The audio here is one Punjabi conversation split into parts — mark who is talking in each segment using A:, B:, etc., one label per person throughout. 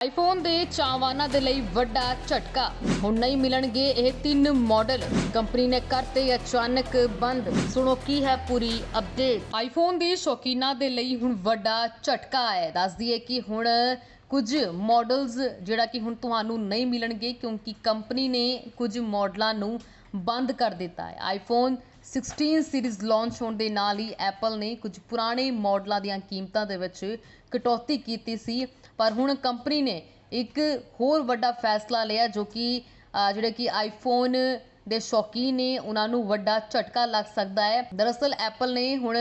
A: ਆਈਫੋਨ ਦੇ ਚਾਹਵਾਨਾਂ ਦੇ ਲਈ ਵੱਡਾ ਝਟਕਾ। ਹੁਣ ਨਹੀਂ ਮਿਲਣਗੇ ਇਹ ਤਿੰਨ ਮਾਡਲ ਕੰਪਨੀ ਨੇ ਕਰਤੇ ਅਚਾਨਕ ਬੰਦ। ਸੁਣੋ ਕੀ ਹੈ ਪੂਰੀ ਅਪਡੇਟ ਆਈਫੋਨ ਦੇ ਸ਼ੌਕੀਨਾਂ ਦੇ ਲਈ ਹੁਣ ਵੱਡਾ ਝਟਕਾ ਹੈ। ਦੱਸ ਦਈਏ ਕਿ ਹੁਣ ਕੁਝ ਮਾਡਲਸ ਜਿਹੜਾ ਕਿ ਹੁਣ ਤੁਹਾਨੂੰ ਨਹੀਂ ਮਿਲਣਗੇ ਕਿਉਂਕਿ ਕੰਪਨੀ ਨੇ ਕੁਝ ਮਾਡਲਾਂ ਨੂੰ ਬੰਦ ਕਰ ਦਿੱਤਾ ਹੈ। ਆਈਫੋਨ 16 ਸੀਰੀਜ਼ ਲਾਂਚ ਹੋਣ ਦੇ ਨਾਲ ਹੀ ਐਪਲ ਨੇ ਕੁਝ ਪੁਰਾਣੇ ਮਾਡਲਾਂ ਦੀਆਂ ਕੀਮਤਾਂ ਦੇ ਵਿੱਚ ਕਟੌਤੀ ਕੀਤੀ ਸੀ। ਪਰ ਹੁਣ ਕੰਪਨੀ ਨੇ ਇੱਕ ਹੋਰ ਵੱਡਾ ਫੈਸਲਾ ਲਿਆ ਜੋ ਕਿ ਜਿਹੜੇ ਕਿ ਆਈਫੋਨ ਦੇ ਸ਼ੌਕੀਨ ਨੇ, ਉਹਨਾਂ ਨੂੰ ਵੱਡਾ ਝਟਕਾ ਲੱਗ ਸਕਦਾ ਹੈ। ਦਰਅਸਲ ਐਪਲ ਨੇ ਹੁਣ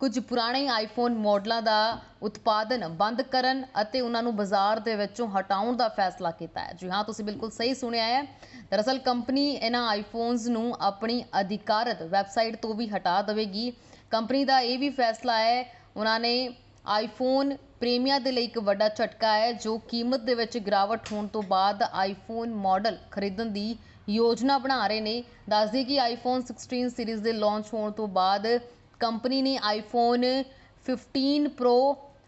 A: ਕੁਝ ਪੁਰਾਣੇ ਆਈਫੋਨ ਮਾਡਲਾਂ ਦਾ ਉਤਪਾਦਨ ਬੰਦ ਕਰਨ ਅਤੇ ਉਹਨਾਂ ਨੂੰ ਬਾਜ਼ਾਰ ਦੇ ਵਿੱਚੋਂ ਹਟਾਉਣ ਦਾ ਫੈਸਲਾ ਕੀਤਾ ਹੈ। ਜੀ ਹਾਂ, ਤੁਸੀਂ ਬਿਲਕੁਲ ਸਹੀ ਸੁਣਿਆ ਹੈ। ਦਰਅਸਲ ਕੰਪਨੀ ਇਹਨਾਂ ਆਈਫੋਨਸ ਨੂੰ ਆਪਣੀ ਅਧਿਕਾਰਤ ਵੈਬਸਾਈਟ ਤੋਂ ਵੀ ਹਟਾ ਦੇਵੇਗੀ। ਕੰਪਨੀ ਦਾ ਇਹ ਵੀ ਫੈਸਲਾ ਹੈ, ਉਹਨਾਂ ਨੇ ਆਈਫੋਨ ਪ੍ਰੇਮੀਆਂ ਦੇ ਲਈ ਇੱਕ ਵੱਡਾ ਝਟਕਾ ਹੈ, ਜੋ ਕੀਮਤ ਦੇ ਵਿੱਚ ਗਿਰਾਵਟ ਹੋਣ ਤੋਂ ਬਾਅਦ ਆਈਫੋਨ ਮਾਡਲ ਖਰੀਦਣ ਦੀ ਯੋਜਨਾ ਬਣਾ ਰਹੇ ਨੇ। ਦੱਸਦੇ ਕਿ ਆਈਫੋਨ 16 ਸੀਰੀਜ਼ ਦੇ ਲਾਂਚ ਹੋਣ ਤੋਂ ਬਾਅਦ ਕੰਪਨੀ ਨੇ iPhone 15 pro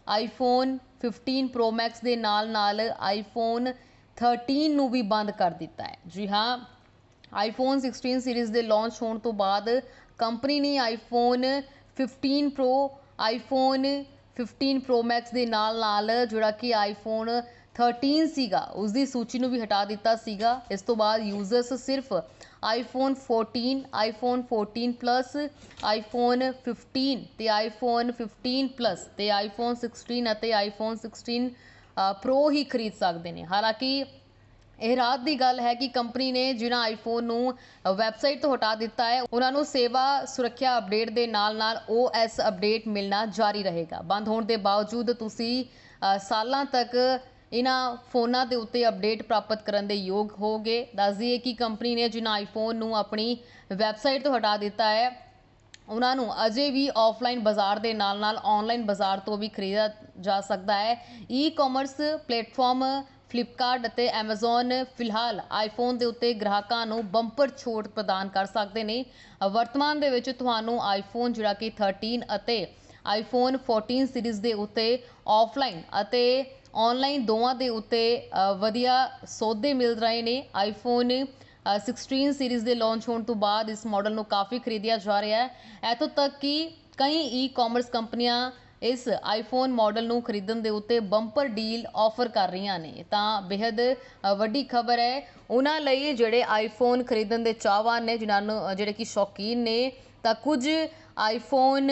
A: iPhone 15 pro max ਦੇ ਨਾਲ ਨਾਲ ਆਈਫੋਨ 13 ਨੂੰ ਵੀ ਬੰਦ ਕਰ ਦਿੱਤਾ ਹੈ। ਜੀ ਹਾਂ ਆਈਫੋਨ 16 ਸੀਰੀਜ਼ ਦੇ ਲਾਂਚ ਹੋਣ ਤੋਂ ਬਾਅਦ ਕੰਪਨੀ ਨੇ iPhone 15 pro iPhone 15 pro max ਦੇ ਨਾਲ ਨਾਲ ਜਿਹੜਾ ਕਿ ਆਈਫੋਨ 13 ਸੀਗਾ ਉਸ ਦੀ ਸੂਚੀ ਨੂੰ ਵੀ ਹਟਾ ਦਿੱਤਾ ਸੀਗਾ। ਇਸ ਤੋਂ ਬਾਅਦ ਯੂਜ਼ਰਸ ਸਿਰਫ ਆਈਫੋਨ 14 ਆਈਫੋਨ 14 ਪਲੱਸ ਆਈਫੋਨ 15 ਤੇ ਆਈਫੋਨ 15 ਪਲੱਸ ਤੇ ਆਈਫੋਨ 16 ਅਤੇ ਆਈਫੋਨ 16 ਪ੍ਰੋ ਹੀ ਖਰੀਦ ਸਕਦੇ ਨੇ। ਹਾਲਾਂਕਿ ਇਹ ਰਾਤ ਦੀ ਗੱਲ ਹੈ ਕਿ ਕੰਪਨੀ ਨੇ ਜਿਨ੍ਹਾਂ ਆਈਫੋਨ ਨੂੰ ਵੈਬਸਾਈਟ ਤੋਂ ਹਟਾ ਦਿੱਤਾ ਹੈ, ਉਹਨਾਂ ਨੂੰ ਸੇਵਾ ਸੁਰੱਖਿਆ ਅਪਡੇਟ ਦੇ ਨਾਲ-ਨਾਲ OS ਅਪਡੇਟ ਮਿਲਣਾ ਜਾਰੀ ਰਹੇਗਾ। ਬੰਦ ਹੋਣ ਦੇ ਬਾਵਜੂਦ ਤੁਸੀਂ ਸਾਲਾਂ ਤੱਕ ਇਹਨਾਂ ਫੋਨਾਂ ਦੇ ਉੱਤੇ ਅਪਡੇਟ ਪ੍ਰਾਪਤ ਕਰਨ ਦੇ ਯੋਗ ਹੋਗੇ। ਦੱਸ ਦਈਏ ਕਿ ਕੰਪਨੀ ਨੇ ਜਿਨ੍ਹਾਂ ਆਈਫੋਨ ਨੂੰ ਆਪਣੀ ਵੈਬਸਾਈਟ ਤੋਂ ਹਟਾ ਦਿੱਤਾ ਹੈ, ਉਹਨਾਂ ਨੂੰ ਅਜੇ ਵੀ ਆਫਲਾਈਨ ਬਾਜ਼ਾਰ ਦੇ ਨਾਲ-ਨਾਲ ਆਨਲਾਈਨ ਬਾਜ਼ਾਰ ਤੋਂ ਵੀ ਖਰੀਦਿਆ ਜਾ ਸਕਦਾ ਹੈ। ਈ-ਕਾਮਰਸ ਪਲੇਟਫਾਰਮ ਫਲਿੱਪਕਾਰਟ ਅਤੇ Amazon ਫਿਲਹਾਲ ਆਈਫੋਨ ਦੇ ਉੱਤੇ ਗ੍ਰਾਹਕਾਂ ਨੂੰ ਬੰਪਰ ਛੋਟ ਪ੍ਰਦਾਨ ਕਰ ਸਕਦੇ ਨੇ। ਵਰਤਮਾਨ ਦੇ ਵਿੱਚ ਤੁਹਾਨੂੰ ਆਈਫੋਨ ਜਿਹੜਾ ਕਿ 13 ਅਤੇ ਆਈਫੋਨ 14 ਸੀਰੀਜ਼ ਦੇ ਉੱਤੇ ਆਫਲਾਈਨ ਅਤੇ ਆਨਲਾਈਨ ਦੋਵਾਂ ਦੇ ਉੱਤੇ ਵਧੀਆ ਸੌਦੇ ਮਿਲ ਰਹੇ ਨੇ। ਆਈਫੋਨ ਅ, 16 ਸੀਰੀਜ਼ ਦੇ ਲਾਂਚ ਹੋਣ ਤੋਂ ਬਾਅਦ ਇਸ ਮਾਡਲ ਨੂੰ ਕਾਫੀ ਖਰੀਦਿਆ ਜਾ ਰਿਹਾ ਹੈ। ਇੱਥੋਂ ਤੱਕ ਕਿ ਕਈ ਈ-ਕਾਮਰਸ ਕੰਪਨੀਆਂ ਇਸ ਆਈਫੋਨ ਮਾਡਲ ਨੂੰ ਖਰੀਦਣ ਦੇ ਉੱਤੇ ਬੰਪਰ ਡੀਲ ਆਫਰ ਕਰ ਰਹੀਆਂ ਨੇ। ਤਾਂ ਬੇहद ਵੱਡੀ ਖਬਰ ਹੈ। ਉਹਨਾਂ ਲਈ ਜਿਹੜੇ ਆਈਫੋਨ ਖਰੀਦਣ ਦੇ ਚਾਹਵਾਨ ਨੇ ਜਿਨ੍ਹਾਂ ਨੂੰ ਜਿਹੜੇ ਕਿ ਸ਼ੌਕੀਨ ਨੇ ਤਾਂ ਕੁਝ ਆਈਫੋਨ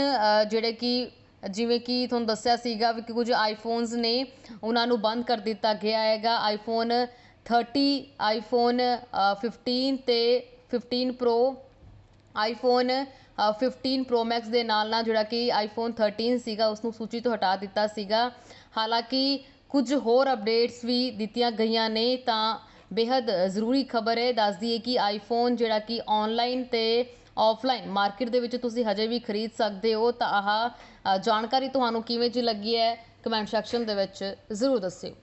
A: ਜਿਹੜੇ ਕਿ ਜਿਵੇਂ ਕਿ ਤੁਹਾਨੂੰ ਦੱਸਿਆ ਸੀਗਾ ਵੀ ਕਿ ਕੁਝ ਆਈਫੋਨਸ ਨੇ ਉਹਨਾਂ ਨੂੰ ਬੰਦ ਕਰ ਦਿੱਤਾ ਗਿਆ ਹੈਗਾ। ਆਈਫੋਨ 30 ਆਈਫੋਨ ਫਿਫਟੀਨ ਅਤੇ fifteen pro iPhone fifteen 15 pro max ਦੇ ਨਾਲ ਨਾਲ ਜਿਹੜਾ ਕਿ ਆਈਫੋਨ 13 ਸੀਗਾ ਉਸ ਨੂੰ ਸੂਚੀ ਤੋਂ ਹਟਾ ਦਿੱਤਾ ਸੀਗਾ। ਹਾਲਾਂਕਿ ਕੁਝ ਹੋਰ ਅਪਡੇਟਸ ਵੀ ਦਿੱਤੀਆਂ ਗਈਆਂ ਨੇ ਤਾਂ ਬੇहद ਜ਼ਰੂਰੀ ਖਬਰ ਹੈ। ਦੱਸਦੀ ਹੈ ਕਿ ਆਈਫੋਨ ਜਿਹੜਾ ਕਿ ਆਨਲਾਈਨ ਤੇ ਆਫਲਾਈਨ ਮਾਰਕੀਟ ਦੇ ਵਿੱਚ ਤੁਸੀਂ ਹਜੇ ਵੀ ਖਰੀਦ ਸਕਦੇ ਹੋ, ਤਾਂ ਆਹ ਜਾਣਕਾਰੀ ਤੁਹਾਨੂੰ ਕਿਵੇਂ ਜੀ ਲੱਗੀ ਹੈ ਕਮੈਂਟ ਸੈਕਸ਼ਨ ਦੇ ਵਿੱਚ ਜ਼ਰੂਰ ਦੱਸਿਓ।